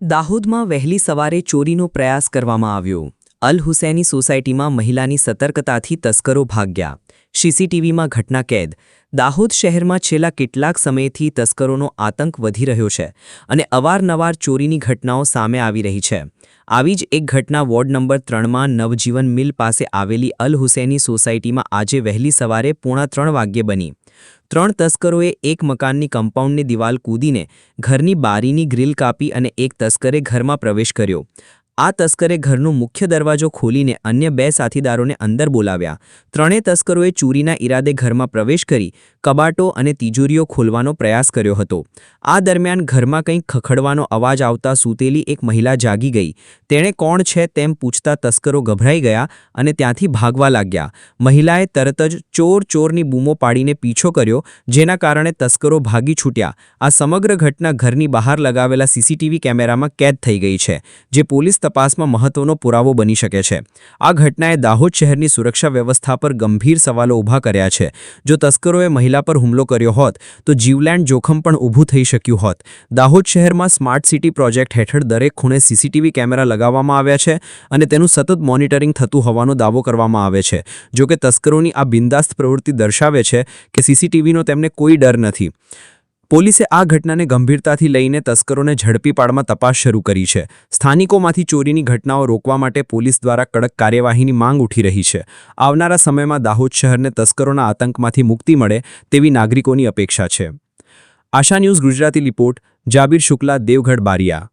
દાહોદમાં વહેલી સવારે ચોરીનો પ્રયાસ કરવામાં આવ્યો. અલ હુસૈની સોસાયટીમાં મહિલાની સતર્કતાથી તસ્કરો ભાગ્યા. સીસીટીવીમાં ઘટના કેદ. દાહોદ શહેરમાં છેલ્લા કેટલાક સમયથી તસ્કરોનો આતંક વધી રહ્યો છે અને અવારનવાર ચોરીની ઘટનાઓ સામે આવી રહી છે. આવી જ એક ઘટના વોર્ડ નંબર ત્રણમાં નવજીવન મિલ પાસે આવેલી અલ હુસૈની સોસાયટીમાં આજે વહેલી સવારે પોણા ત્રણ વાગ્યે બની. ત્રણ તસ્કરોએ એક મકાનની કમ્પાઉન્ડની દિવાલ કૂદીને ઘરની બારીની ગ્રીલ કાપી અને એક તસ્કરે ઘરમાં પ્રવેશ કર્યો. આ તસ્કરે ઘરનો મુખ્ય દરવાજો ખોલીને અન્ય બે સાથીદારોને અંદર બોલાવ્યા. ત્રણેય તસ્કરોએ ચોરીના ઈરાદે ઘરમાં પ્રવેશ કરી, કબાટો અને તિજોરીઓ ખોલવાનો પ્રયાસ કર્યો હતો. આ દરમિયાન ઘરમાં કંઈક ખખડવાનો અવાજ આવતા સૂતેલી એક મહિલા જાગી ગઈ. તેણે કોણ છે તેમ પૂછતા તસ્કરો ગભરાઈ ગયા અને ત્યાંથી ભાગવા લાગ્યા. મહિલાએ તરત જ ચોર ચોરની બૂમો પાડીને પીછો કર્યો, જેના કારણે તસ્કરો ભાગી છૂટ્યા. આ સમગ્ર ઘટના ઘરની બહાર લગાવેલા સીસીટીવી કેમેરામાં કેદ થઈ ગઈ છે, જે પોલીસ તપાસમાં મહત્વનો પુરાવો બની શકે છે. આ ઘટનાએ દાહોદ શહેરની સુરક્ષા વ્યવસ્થા પર ગંભીર સવાલો ઊભા કર્યા છે. જો તસ્કરોએ મહિલા પર હુમલો કર્યો હોત, તો જીવલેન્ડ જોખમ પણ ઊભું થઈ શક્યું હોત. દાહોદ શહેરમાં સ્માર્ટ સિટી પ્રોજેક્ટ હેઠળ દરેક ખૂણે સીસીટીવી કેમેરા લગાવવામાં આવ્યા છે અને તેનું સતત મોનિટરિંગ થતું હોવાનો દાવો કરવામાં આવે છે. જો કે તસ્કરોની આ બિંદાસ્ત પ્રવૃત્તિ દર્શાવે છે કે સીસીટીવીનો તેમને કોઈ ડર નથી. પોલીસે આ ઘટનાને ગંભીરતાથી લઈને તસ્કરોને ઝડપી પાડમાં તપાસ શરૂ કરી છે. સ્થાનિકોમાંથી ચોરીની ઘટનાઓ રોકવા માટે પોલીસ દ્વારા કડક કાર્યવાહીની માંગ ઉઠી રહી છે. આવનારા સમયમાં દાહોદ શહેરને તસ્કરોના આતંકમાંથી મુક્તિ મળે તેવી નાગરિકોની અપેક્ષા છે. Asha news Gujarati report, Jabir Shukla, Devgadh Baria.